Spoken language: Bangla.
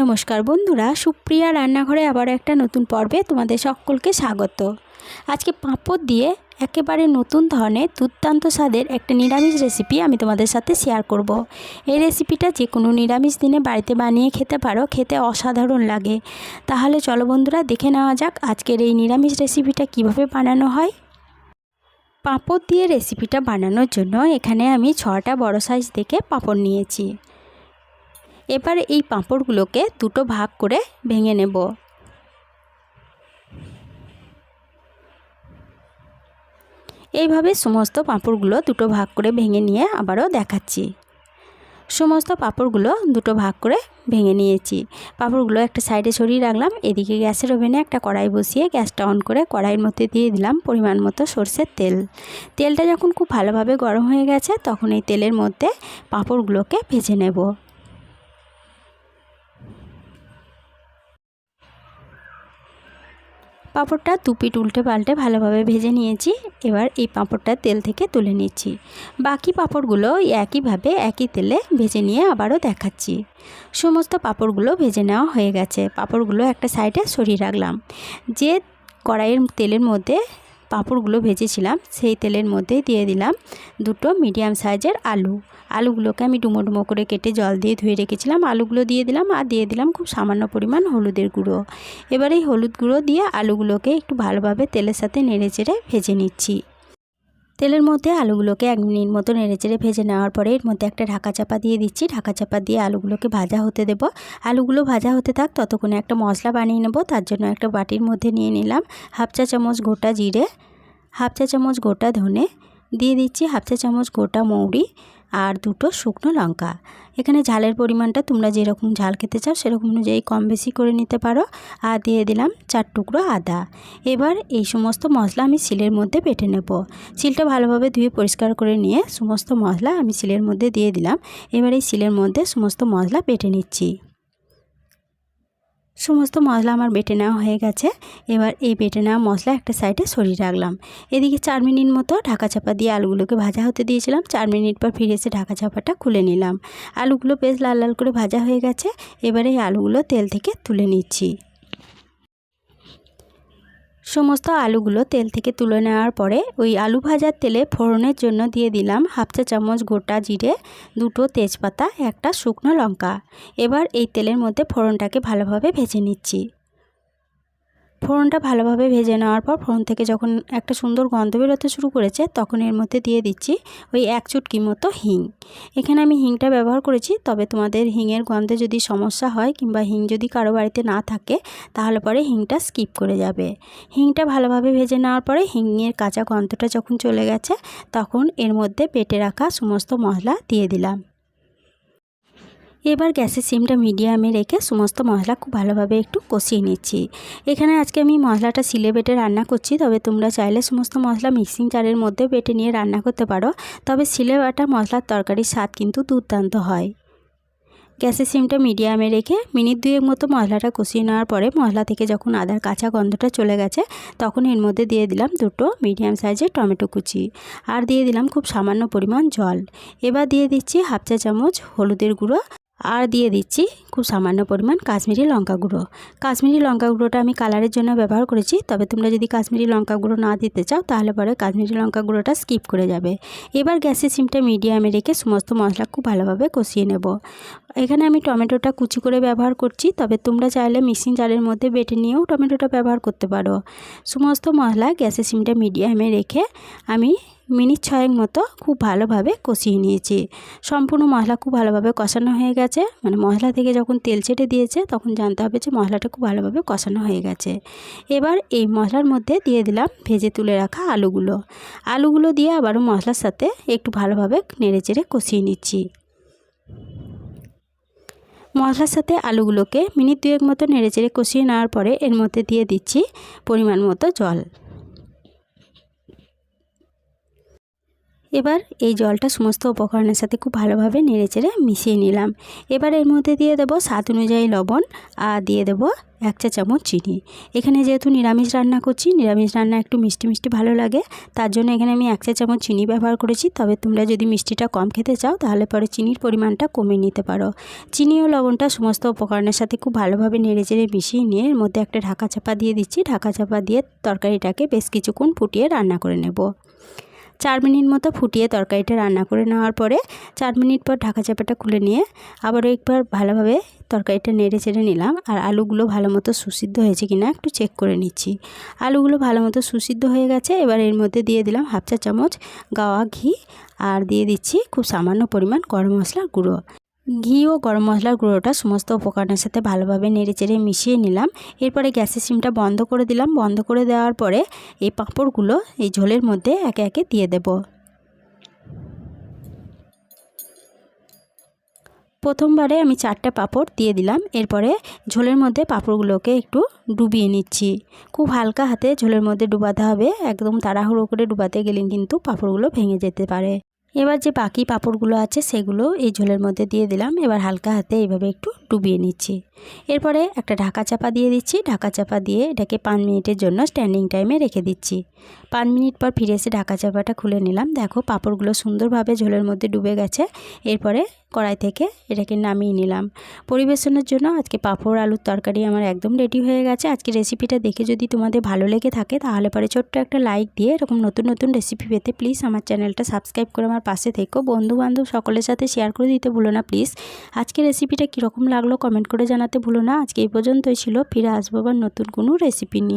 নমস্কার বন্ধুরা, সুপ্রিয়া রান্নাঘরে আবার একটা নতুন পর্বে তোমাদের সকলকে স্বাগত। আজকে পাঁপড় দিয়ে একেবারে নতুন ধরনের দুর্দান্ত স্বাদের একটা নিরামিষ রেসিপি আমি তোমাদের সাথে শেয়ার করব। এই রেসিপিটা যে কোনো নিরামিষ দিনে বাড়িতে বানিয়ে খেতে পারো, খেতে অসাধারণ লাগে। তাহলে চলো বন্ধুরা, দেখে নেওয়া যাক আজকের এই নিরামিষ রেসিপিটা কীভাবে বানানো হয়। পাঁপড় দিয়ে রেসিপিটা বানানোর জন্য এখানে আমি ছটা বড় সাইজ থেকে পাঁপড় নিয়েছি। এবার এই পাঁপড়গুলোকে দুটো ভাগ করে ভেঙে নেব। এইভাবে সমস্ত পাঁপড়গুলো দুটো ভাগ করে ভেঙে নিয়ে আবারও দেখাচ্ছি। সমস্ত পাঁপড়গুলো দুটো ভাগ করে ভেঙে নিয়েছি। পাঁপড়গুলো একটা সাইডে সরিয়ে রাখলাম, এদিকে গ্যাসের ওভেনে একটা কড়াই বসিয়ে গ্যাসটা অন করে কড়াইয়ের মধ্যে দিয়ে দিলাম পরিমাণ মতো সর্ষের তেল। তেলটা যখন খুব ভালোভাবে গরম হয়ে গেছে, তখন এই তেলের মধ্যে পাঁপড়গুলোকে ভেজে নেব। পাঁপড়টা দুপিট উল্টে পাল্টে ভালোভাবে ভেজে নিয়েছি। এবার এই পাঁপড়টা তেল থেকে তুলে নিচ্ছি। বাকি পাঁপড়গুলো একইভাবে একই তেলে ভেজে নিয়ে আবারও দেখাচ্ছি। সমস্ত পাঁপড়গুলো ভেজে নেওয়া হয়ে গেছে। পাঁপড়গুলো একটা সাইডে সরিয়ে রাখলাম। যে কড়াইয়ের তেলের মধ্যে পাঁপড়গুলো ভেজেছিলাম, সেই তেলের মধ্যে দিয়ে দিলাম দুটো মিডিয়াম সাইজের আলু। আলুগুলোকে আমি ডুমো ডুমো করে কেটে জল দিয়ে ধুয়ে রেখেছিলাম। আলুগুলো দিয়ে দিলাম আর দিয়ে দিলাম খুব সামান্য পরিমাণ হলুদের গুঁড়ো। এবার এই হলুদ গুঁড়ো দিয়ে আলুগুলোকে একটু ভালোভাবে তেলের সাথে নেড়ে চেড়ে ভেজে নিচ্ছি। তেলের মধ্যে আলুগুলোকে এক মিনিট মতো নেড়েচেড়ে ভেজে নেওয়ার পরে এর মধ্যে একটা ঢাকা চাপা দিয়ে দিচ্ছি। ঢাকা চাপা দিয়ে আলুগুলোকে ভাজা হতে দেব। আলুগুলো ভাজা হতে থাক, ততক্ষণে একটা মশলা বানিয়ে নেব। তার জন্য একটা বাটির মধ্যে নিয়ে নিলাম হাফ চা চামচ গোটা জিরে, হাফ চা চামচ গোটা ধনে, দিয়ে দিচ্ছি হাফ চা চামচ গোটা মৌরি আর দুটো শুকনো লঙ্কা। এখানে ঝালের পরিমাণটা তোমরা যেরকম ঝাল খেতে চাও সেরকম অনুযায়ী কম বেশি করে নিতে পারো। আর দিয়ে দিলাম চার টুকরো আদা। এবার এই সমস্ত মশলা আমি শিলের মধ্যে বেটে নেব। শিলটা ভালোভাবে ধুয়ে পরিষ্কার করে নিয়ে সমস্ত মশলা আমি শিলের মধ্যে দিয়ে দিলাম। এবার এই শিলের মধ্যে সমস্ত মশলা বেটে নিচ্ছি। সমস্ত মশলা আমার বেটে নেওয়া হয়ে গেছে। এবার এই বেটে নেওয়া মশলা একটা সাইডে সরিয়ে রাখলাম। এদিকে চার মিনিট মতো ঢাকা চাপা দিয়ে আলুগুলোকে ভাজা হতে দিয়েছিলাম। চার মিনিট পর ফিরে এসে ঢাকা চাপাটা খুলে নিলাম। আলুগুলো বেশ লাল লাল করে ভাজা হয়ে গেছে। এবারে এই আলুগুলো তেল থেকে তুলে নিচ্ছি। সমস্ত আলুগুলো তেল থেকে তুলে নেওয়ার পরে ওই আলু ভাজার তেলে ফোড়নের জন্য দিয়ে দিলাম হাফ চা চামচ গোটা জিরে, দুটো তেজপাতা, একটা শুকনো লঙ্কা। এবার এই তেলের মধ্যে ফোড়নটাকে ভালোভাবে ভেজে নিচ্ছি। ফোড়নটা ভালোভাবে ভেজে নেওয়ার পর ফোড়ন থেকে যখন একটা সুন্দর গন্ধ বেরোতে শুরু করেছে, তখন এর মধ্যে দিয়ে দিচ্ছি ওই এক চুটকি মতো হিং। এখানে আমি হিংটা ব্যবহার করেছি, তবে তোমাদের হিংয়ের গন্ধে যদি সমস্যা হয় কিংবা হিং যদি কারও বাড়িতে না থাকে, তাহলে পরে হিংটা স্কিপ করে যাবে। হিংটা ভালোভাবে ভেজে নেওয়ার পরে হিংয়ের কাঁচা গন্ধটা যখন চলে গেছে, তখন এর মধ্যে পেটে রাখা সমস্ত মশলা দিয়ে দিলাম। এবার গ্যাসের সিমটা মিডিয়ামে রেখে সমস্ত মশলা খুব ভালোভাবে একটু কষিয়ে নিচ্ছি। এখানে আজকে আমি মশলাটা সিলে বেটে রান্না করছি, তবে তোমরা চাইলে সমস্ত মশলা মিক্সিং জারের মধ্যে বেটে নিয়ে রান্না করতে পারো। তবে সিলে বাটা মশলার তরকারির স্বাদ কিন্তু দুর্দান্ত হয়। গ্যাসের সিমটা মিডিয়ামে রেখে মিনিট দুয়েক মতো মশলাটা কষিয়ে নেওয়ার পরে মশলা থেকে যখন আদার কাঁচা গন্ধটা চলে গেছে, তখন এর মধ্যে দিয়ে দিলাম দুটো মিডিয়াম সাইজের টমেটো কুচি। আর দিয়ে দিলাম খুব সামান্য পরিমাণ জল। এবার দিয়ে দিচ্ছি হাফ চা চামচ হলুদের গুঁড়ো আর দিয়ে দিচ্ছি খুব সামান্য পরিমাণ কাশ্মীরি লঙ্কা গুঁড়ো। কাশ্মীরি লঙ্কা গুঁড়োটা আমি কালারের জন্য ব্যবহার করেছি, তবে তোমরা যদি কাশ্মীরি লঙ্কা গুঁড়ো না দিতে চাও, তাহলে পরে কাশ্মীরি লঙ্কা গুঁড়োটা স্কিপ করে যাবে। এবার গ্যাসের সিমটা মিডিয়ামে রেখে সমস্ত মশলা খুব ভালোভাবে কষিয়ে নেব। এখানে আমি টমেটোটা কুচি করে ব্যবহার করছি, তবে তোমরা চাইলে মিক্সিং জারের মধ্যে বেটে নিয়েও টমেটোটা ব্যবহার করতে পারো। সমস্ত মশলা গ্যাসের সিমটা মিডিয়ামে রেখে আমি মিনিট ছয়েক মতো খুব ভালোভাবে কষিয়ে নিয়েছি। সম্পূর্ণ মশলা খুব ভালোভাবে কষানো হয়ে গেছে মানে মশলা থেকে যখন তেল ছেটে দিয়েছে, তখন জানতে হবে যে মশলাটা খুব ভালোভাবে কষানো হয়ে গেছে। এবার এই মশলার মধ্যে দিয়ে দিলাম ভেজে তুলে রাখা আলুগুলো। আলুগুলো দিয়ে আবারও মশলার সাথে একটু ভালোভাবে নেড়ে চেড়ে কষিয়ে নিচ্ছি। মশলার সাথে আলুগুলোকে মিনিট দুয়েক মতো নেড়ে চেড়ে কষিয়ে নেওয়ার পরে এর মধ্যে দিয়ে দিচ্ছি পরিমাণ মতো জল। এবার এই জলটা সমস্ত উপকরণের সাথে খুব ভালোভাবে নেড়েচেড়ে মিশিয়ে নিলাম। এবার এর মধ্যে দিয়ে দেবো স্বাদ অনুযায়ী লবণ আর দিয়ে দেবো এক চা চামচ চিনি। এখানে যেহেতু নিরামিষ রান্না করছি, নিরামিষ রান্না একটু মিষ্টি মিষ্টি ভালো লাগে, তার জন্য এখানে আমি এক চা চামচ চিনি ব্যবহার করেছি। তবে তোমরা যদি মিষ্টিটা কম খেতে চাও, তাহলে পরে চিনির পরিমাণটা কমিয়ে নিতে পারো। চিনি ও লবণটা সমস্ত উপকরণের সাথে খুব ভালোভাবে নেড়েচেড়ে মিশিয়ে নিয়ে এর মধ্যে একটা ঢাকা চাপা দিয়ে দিচ্ছি। ঢাকা চাপা দিয়ে তরকারিটাকে বেশ কিছুক্ষণ ফুটিয়ে রান্না করে নেব। চার মিনিট মতো ফুটিয়ে তরকারিটা রান্না করে নেওয়ার পরে চার মিনিট পর ঢাকা চাপাটা খুলে নিয়ে আবারও একবার ভালোভাবে তরকারিটা নেড়ে চেড়ে নিলাম। আর আলুগুলো ভালো মতো সুসিদ্ধ হয়েছে কিনা একটু চেক করে নিচ্ছি। আলুগুলো ভালো মতো সুসিদ্ধ হয়ে গেছে, এবার এর মধ্যে দিয়ে দিলাম হাফ চা চামচ গাওয়া ঘি। আর দিয়ে দিচ্ছি খুব সামান্য পরিমাণ গরম মশলার গুঁড়ো। ঘি ও গরম মশলার গুঁড়োটা সমস্ত উপকরণের সাথে ভালোভাবে নেড়ে চেড়ে মিশিয়ে নিলাম। এরপরে গ্যাসের সিমটা বন্ধ করে দিলাম। বন্ধ করে দেওয়ার পরে এই পাঁপড়গুলো এই ঝোলের মধ্যে একে একে দিয়ে দেব। প্রথমবারে আমি চারটে পাঁপড় দিয়ে দিলাম। এরপরে ঝোলের মধ্যে পাঁপড়গুলোকে একটু ডুবিয়ে নিচ্ছি। খুব হালকা হাতে ঝোলের মধ্যে ডুবাতে হবে। একদম তাড়াহুড়ো করে ডুবাতে গেলে কিন্তু পাঁপড়গুলো ভেঙে যেতে পারে। এবার যে বাকি পাপড়গুলো আছে সেগুলো এই ঝোলের মধ্যে দিয়ে দিলাম। এবার হালকা হাতে এইভাবে একটু ডুবিয়ে নিচ্ছি। এরপরে একটা ঢাকা চাপা দিয়ে দিচ্ছি। ঢাকা চাপা দিয়ে এটাকে পাঁচ মিনিটের জন্য স্ট্যান্ডিং টাইমে রেখে দিচ্ছি। পাঁচ মিনিট পর ফিরে এসে ঢাকা চাপাটা খুলে নিলাম। দেখো পাপড়গুলো সুন্দরভাবে ঝোলের মধ্যে ডুবে গেছে। এরপরে কড়াই থেকে এটাকে নামিয়ে নিলাম। পরিবেশনের জন্য আজকে পাঁপড় আলুর তরকারি আমার একদম রেডি হয়ে গেছে। আজকে রেসিপিটা দেখে যদি তোমাদের ভালো লেগে থাকে, তাহলে পরে ছোট্ট একটা লাইক দিয়ে এরকম নতুন নতুন রেসিপি পেতে প্লিজ আমার চ্যানেলটা সাবস্ক্রাইব করে আমার পাশে থেকো। বন্ধু বান্ধব সকলের সাথে শেয়ার করে দিতে ভুলো না প্লিজ আজকে রেসিপিটা কীরকম লাগল কমেন্ট করে জানাতে ভুলো না। আজকে এই পর্যন্তই ছিল। ফিরে আসব আবার নতুন কোনো রেসিপি নিয়ে।